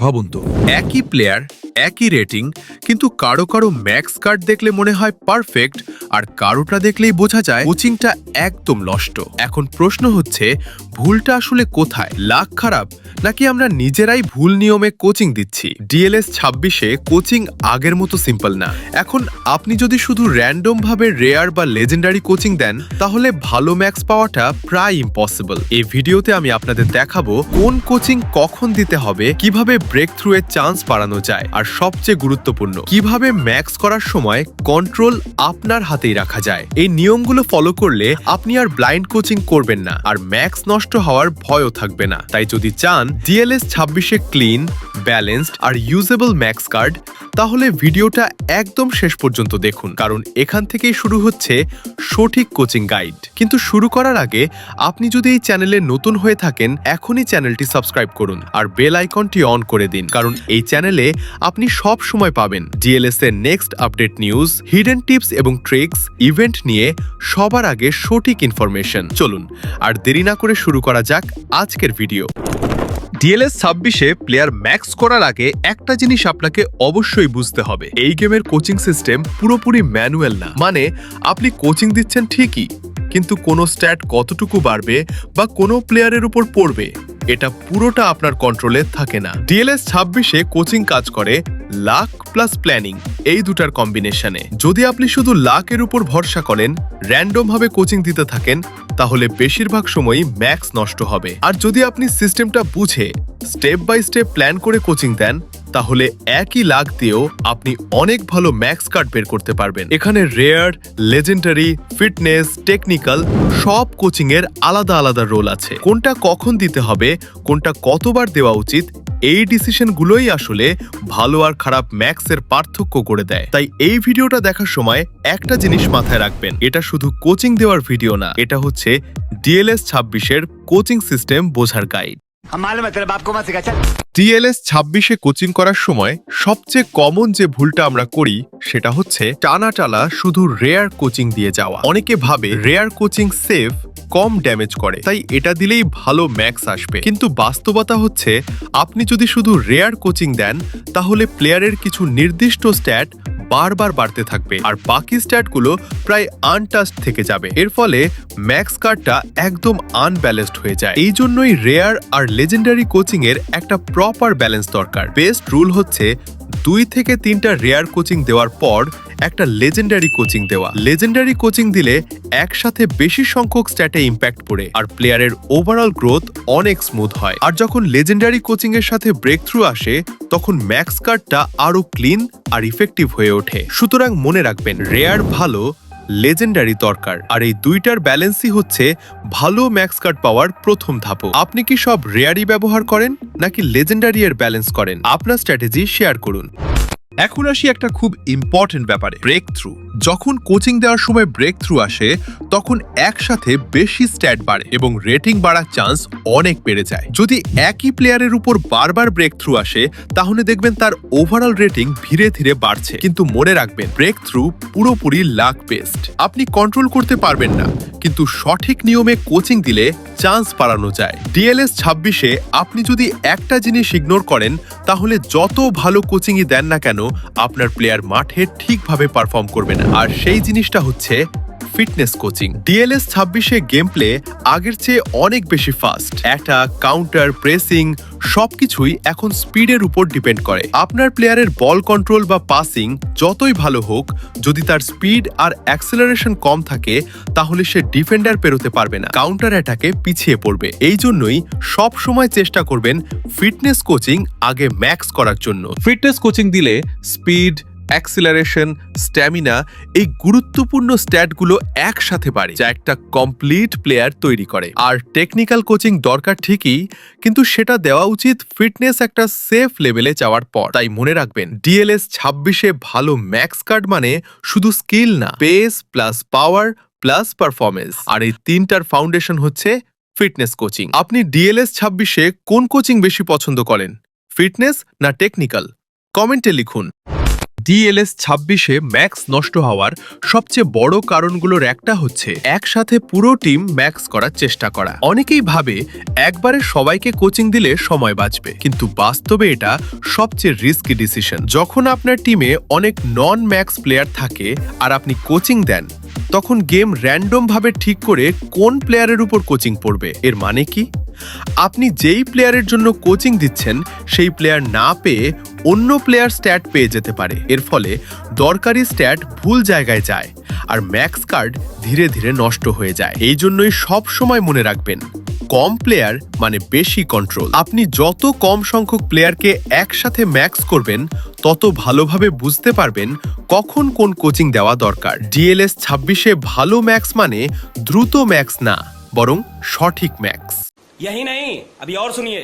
ভাবুন তো একই প্লেয়ার একই রেটিং কিন্তু কারও কারও ম্যাক্স কার্ড দেখলে মনে হয় পারফেক্ট আর কারোটা দেখলেই বোঝা যায় কোচিংটা একদম নষ্ট। এখন প্রশ্ন হচ্ছে, ভুলটা আসলে কোথায়? লাখ খারাপ? নাকি আমরা নিজেরাই ভুল নিয়মে কোচিং দিচ্ছি? ডিএলএস ছাব্বিশে কোচিং আগের মতো সিম্পল না। এখন আপনি যদি শুধু র্যান্ডম ভাবে রেয়ার বা লেজেন্ডারি কোচিং দেন, তাহলে ভালো ম্যাক্স পাওয়াটা প্রায় ইম্পসিবল এই ভিডিওতে আমি আপনাদের দেখাবো কোন কোচিং কখন দিতে হবে, কীভাবে ব্রেক থ্রু এর চান্স বাড়ানো যায়, আর সবচেয়ে গুরুত্বপূর্ণ। কীভাবে ম্যাক্স করার সময় কন্ট্রোল আপনার হাতেই রাখা যায়। এই নিয়মগুলো ফলো করলে আপনি আর ব্লাইন্ড কোচিং করবেন না, আর ম্যাক্স নষ্ট হওয়ার ভয়ও থাকবে না। তাই যদি চান, ডিএলএস ছাব্বিশে ক্লিন, ব্যালেন্সড আর ইউজেবল ম্যাক্স কার্ড তাহলে ভিডিওটা একদম শেষ পর্যন্ত দেখুন, কারণ এখান থেকেই শুরু হচ্ছে সঠিক কোচিং গাইড। কিন্তু শুরু করার আগে আপনি যদি এই চ্যানেলে নতুন হয়ে থাকেন, এখনই চ্যানেলটি সাবস্ক্রাইব করুন আর বেল আইকনটি অন করে দিন, কারণ এই চ্যানেলে আপনি সব সময় পাবেন ডিএলএস এর next update news hidden tips এবং ট্রিক্স ইভেন্ট নিয়ে সবার আগে সঠিক ইনফরমেশন চলুন, আর দেরি না করে শুরু করা যাক আজকের ভিডিও ডিএলএস ছাব্বিশে প্লেয়ার ম্যাক্স করার আগে একটা জিনিস আপনাকে অবশ্যই বুঝতে হবে। এই গেমের কোচিং সিস্টেম পুরোপুরি ম্যানুয়াল না। মানে আপনি কোচিং দিচ্ছেন ঠিকই, কিন্তু কোনো স্ট্যাট কতটুকু বাড়বে বা কোনো প্লেয়ারের উপর পড়বে, এটা পুরোটা আপনার কন্ট্রোলে থাকে না। ডিএলএস ছাব্বিশে কোচিং কাজ করে লাক প্লাস প্ল্যানিং এই দুটার কম্বিনেশনে। যদি আপনি শুধু লাকের উপর ভরসা করেন র্যান্ডম ভাবে কোচিং দিতে থাকেন, তাহলে বেশিরভাগ সময়ই ম্যাক্স নষ্ট হবে। আর যদি আপনি সিস্টেমটা বুঝে, স্টেপ বাই স্টেপ প্ল্যান করে কোচিং দেন তাহলে একই লাখ দিয়েও আপনি অনেক ভালো ম্যাক্স কার্ড বের করতে পারবেন। এখানে রেয়ার, লেজেন্ডারি, ফিটনেস, টেকনিক্যাল সব কোচিং এর আলাদা আলাদা রোল আছে। কোনটা কখন দিতে হবে, কোনটা কতবার দেওয়া উচিত, এই ডিসিশনগুলোই আসলে ভালো আর খারাপ ম্যাক্সের পার্থক্য করে দেয়। তাই এই ভিডিওটা দেখার সময় একটা জিনিস মাথায় রাখবেন, এটা শুধু কোচিং দেওয়ার ভিডিও না, এটা হচ্ছে ডিএলএস ছাব্বিশের কোচিং সিস্টেম বোঝার গাইড টিএলএস ছাব্বিশে কোচিং করার সময় সবচেয়ে কমন যে ভুলটা আমরা করি, সেটা হচ্ছে টানা টালা শুধু রেয়ার কোচিং দিয়ে যাওয়া। অনেকে ভাবে রেয়ার কোচিং সেফ কম ড্যামেজ করে। তাই এটা দিলেই ভালো ম্যাক্স আসবে। কিন্তু বাস্তবতা হচ্ছে, আপনি যদি শুধু রেয়ার কোচিং দেন, তাহলে প্লেয়ারের কিছু নির্দিষ্ট স্ট্যাট বারবার বাড়তে থাকবে আর বাকি স্ট্যাটগুলো প্রায় আনটাস্ট থেকে যাবে। এর ফলে ম্যাক্স কার্ডটা একদম আনব্যালেন্সড হয়ে যায়। এই জন্যই রেয়ার আর লেজেন্ডারি কোচিং এর একটা প্রপার ব্যালেন্স দরকার। বেস্ট রুল হচ্ছে দুই থেকে তিনটা রেয়ার কোচিং দেওয়ার পর একটা লেজেন্ডারি কোচিং দেওয়া। লেজেন্ডারি কোচিং দিলে একসাথে বেশি সংখ্যক স্ট্যাটে ইম্প্যাক্ট পড়ে আর প্লেয়ারের ওভারঅল গ্রোথ অনেক স্মুথ হয়। আর যখন লেজেন্ডারি কোচিং এর সাথে ব্রেক থ্রু আসে, তখন ম্যাক্স কার্ডটা আরও ক্লিন আর ইফেক্টিভ হয়ে ওঠে। সুতরাং মনে রাখবেন রেয়ার ভালো লেজেন্ডারি দরকার। আর এই দুইটার ব্যালেন্সই হচ্ছে ভালো ম্যাক্স কার্ড পাওয়ার প্রথম ধাপ আপনি কি সব রেয়ারই ব্যবহার করেন, নাকি লেজেন্ডারি এর ব্যালেন্স করেন? আপনার স্ট্র্যাটেজি শেয়ার করুন। এখন আসি একটা খুব ইম্পর্টেন্ট ব্যাপারে ব্রেক থ্রু যখন কোচিং দেওয়ার সময় ব্রেক থ্রু আসে, তখন একসাথে বেশি স্ট্যাট বাড়ে এবং রেটিং বাড়ার চান্স অনেক বেড়ে যায়। যদি একই প্লেয়ারের উপর বারবার ব্রেক থ্রু আসে, তাহলে দেখবেন তার ওভারঅল রেটিং ধীরে ধীরে বাড়ছে। কিন্তু মনে রাখবেন ব্রেক থ্রু পুরোপুরি লাক বেস্ট আপনি কন্ট্রোল করতে পারবেন না, কিন্তু সঠিক নিয়মে কোচিং দিলে চান্স বাড়ানো যায়। ডিএলএস ছাব্বিশে আপনি যদি একটা জিনিস ইগনোর করেন, তাহলে যত ভালো কোচিংই দেন না কেন আপনার প্লেয়ার মাঠে ঠিকভাবে পারফর্ম করবে না। আর সেই জিনিসটা হচ্ছে ফিটনেস কোচিং ডিএলএস ছাব্বিশে গেম প্লে আগের চেয়ে অনেক বেশি ফাস্ট অ্যাটাক কাউন্টার প্রেসিং সবকিছুই এখন স্পিডের উপর ডিপেন্ড করে। আপনার প্লেয়ারের বল কন্ট্রোল বা পাসিং যতই ভালো হোক, যদি তার স্পিড আর অ্যাক্সেলারেশন কম থাকে, তাহলে সে ডিফেন্ডার পেরোতে পারবে না। কাউন্টার অ্যাটাকে পিছিয়ে পড়বে। এই জন্যই সব সময় চেষ্টা করবেন ফিটনেস কোচিং আগে ম্যাক্স করার জন্য। ফিটনেস কোচিং দিলে স্পিড অ্যাক্সিলারেশন স্ট্যামিনা এই গুরুত্বপূর্ণ স্ট্যাটগুলো একসাথে বাড়ে, যা একটা কমপ্লিট প্লেয়ার তৈরি করে। আর টেকনিক্যাল কোচিং দরকার ঠিকই, কিন্তু সেটা দেওয়া উচিত ফিটনেস একটা সেফ লেভেলে যাওয়ার পর। তাই মনে রাখবেন ডিএলএস ছাব্বিশে ভালো ম্যাক্স কার্ড মানে শুধু স্কিল না pace plus power plus performance আর এই তিনটার ফাউন্ডেশন হচ্ছে ফিটনেস কোচিং আপনি ডিএলএস ছাব্বিশে কোন কোচিং বেশি পছন্দ করেন ফিটনেস না টেকনিক্যাল কমেন্টে লিখুন। ডিএলএস ছাব্বিশে ম্যাক্স নষ্ট হওয়ার সবচেয়ে বড় কারণগুলোর একটা হচ্ছে একসাথে পুরো টিম ম্যাক্স করার চেষ্টা করা। অনেকেই ভাবে একবারে সবাইকে কোচিং দিলে সময় বাঁচবে, কিন্তু বাস্তবে এটা সবচেয়ে রিস্কি ডিসিশন যখন আপনার টিমে অনেক নন ম্যাক্স প্লেয়ার থাকে আর আপনি কোচিং দেন, তখন গেম র্যান্ডম ভাবে ঠিক করে কোন প্লেয়ারের উপর কোচিং পড়বে। এর মানে কি? আপনি যেই প্লেয়ারের জন্য কোচিং দিচ্ছেন, সেই প্লেয়ার না পেয়ে অন্য প্লেয়ার স্ট্যাট পেয়ে যেতে পারে। এর ফলে দরকারি স্ট্যাট ভুল জায়গায় যায় আর ম্যাক্স কার্ড ধীরে ধীরে নষ্ট হয়ে যায়। এই জন্যই সব সময় মনে রাখবেন, কম প্লেয়ার মানে বেশি কন্ট্রোল আপনি যত কম সংখ্যক প্লেয়ারকে একসাথে ম্যাক্স করবেন, তত ভালোভাবে বুঝতে পারবেন কখন কোন কোচিং দেওয়া দরকার। ডিএলএস ছাব্বিশে ভালো ম্যাক্স মানে দ্রুত ম্যাক্স না, বরং সঠিক ম্যাক্স यही नहीं अभी और सुनिए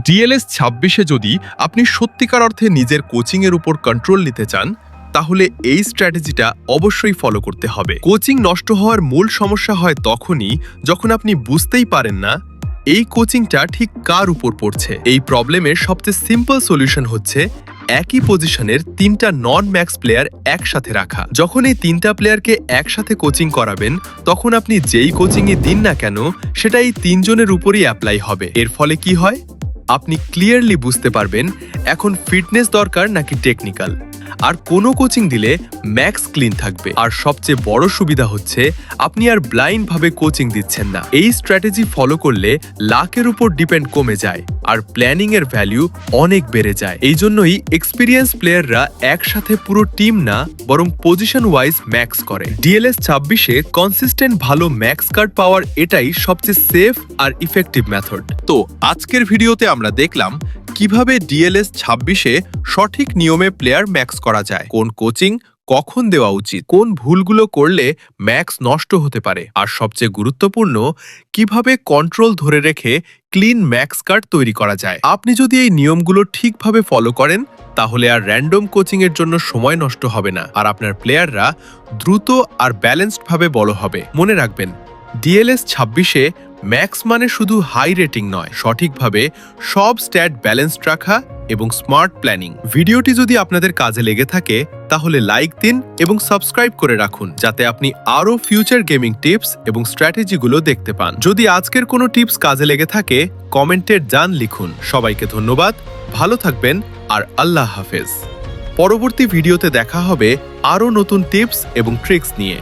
ডিএলএস ছাব্বিশে যদি আপনি সত্যিকার অর্থে নিজের কোচিং এর উপর কন্ট্রোল নিতে চান তাহলে এই স্ট্র্যাটেজিটা অবশ্যই ফলো করতে হবে কোচিং নষ্ট হওয়ার মূল সমস্যা হয় তখনই যখন আপনি বুঝতেই পারেন না এই কোচিংটা ঠিক কার উপর পড়ছে এই প্রবলেমের সবচেয়ে সিম্পল সলিউশন হচ্ছে একই পজিশনের তিনটা নন ম্যাক্স প্লেয়ার একসাথে রাখা। যখন এই তিনটা প্লেয়ারকে একসাথে কোচিং করাবেন, তখন আপনি যেই কোচিংয়ে দিন না কেন সেটা এই তিনজনের উপরই অ্যাপ্লাই হবে। এর ফলে কি হয়? আপনি ক্লিয়ারলি বুঝতে পারবেন, এখন ফিটনেস দরকার নাকি টেকনিক্যাল আর কোনো কোচিং দিলে ম্যাক্স ক্লিন থাকবে। আর সবচেয়ে বড় সুবিধা হচ্ছে, আপনি আর ব্লাইন্ড ভাবে কোচিং দিচ্ছেন না। এই স্ট্র্যাটেজি ফলো করলে লাকের উপর ডিপেন্ড কমে যায়, আর প্ল্যানিং এর ভ্যালু অনেক বেড়ে যায়। এই জন্যই এক্সপিরিয়েন্স প্লেয়াররা একসাথে পুরো টিম না, বরং পজিশন ওয়াইজ ম্যাক্স করে ডিএলএস ছাব্বিশে কনসিস্টেন্ট ভালো ম্যাক্স কার্ড পাওয়ার এটাই সবচেয়ে সেফ আর ইফেক্টিভ মেথড তো আজকের ভিডিওতে আমরা দেখলাম, কীভাবে ডিএলএস ছাব্বিশে সঠিক নিয়মে প্লেয়ার ম্যাক্স করা যায়। কোন কোচিং কখন দেওয়া উচিত? কোন ভুলগুলো করলে ম্যাক্স নষ্ট হতে পারে? আর সবচেয়ে গুরুত্বপূর্ণ, কীভাবে কন্ট্রোল ধরে রেখে ক্লিন ম্যাক্স কার্ড তৈরি করা যায়? আপনি যদি এই নিয়মগুলো ঠিকভাবে ফলো করেন, তাহলে আর র্যান্ডম কোচিং এর জন্য সময় নষ্ট হবে না। আর আপনার প্লেয়াররা দ্রুত আর ব্যালেন্সড ভাবে বড় হবে। মনে রাখবেন, ডিএলএস ছাব্বিশে ম্যাক্স মানে শুধু হাই রেটিং নয়, সঠিকভাবে সব স্ট্যাট ব্যালেন্সড রাখা এবং স্মার্ট প্ল্যানিং ভিডিওটি যদি আপনাদের কাজে লেগে থাকে, তাহলে লাইক দিন এবং সাবস্ক্রাইব করে রাখুন, যাতে আপনি আরও ফিউচার গেমিং টিপস এবং স্ট্র্যাটেজিগুলো দেখতে পান। যদি আজকের কোনো টিপস কাজে লেগে থাকে কমেন্টের জান লিখুন। সবাইকে ধন্যবাদ, ভালো থাকবেন আর আল্লাহ হাফেজ। পরবর্তী ভিডিওতে দেখা হবে আরও নতুন টিপস এবং ট্রিক্স নিয়ে।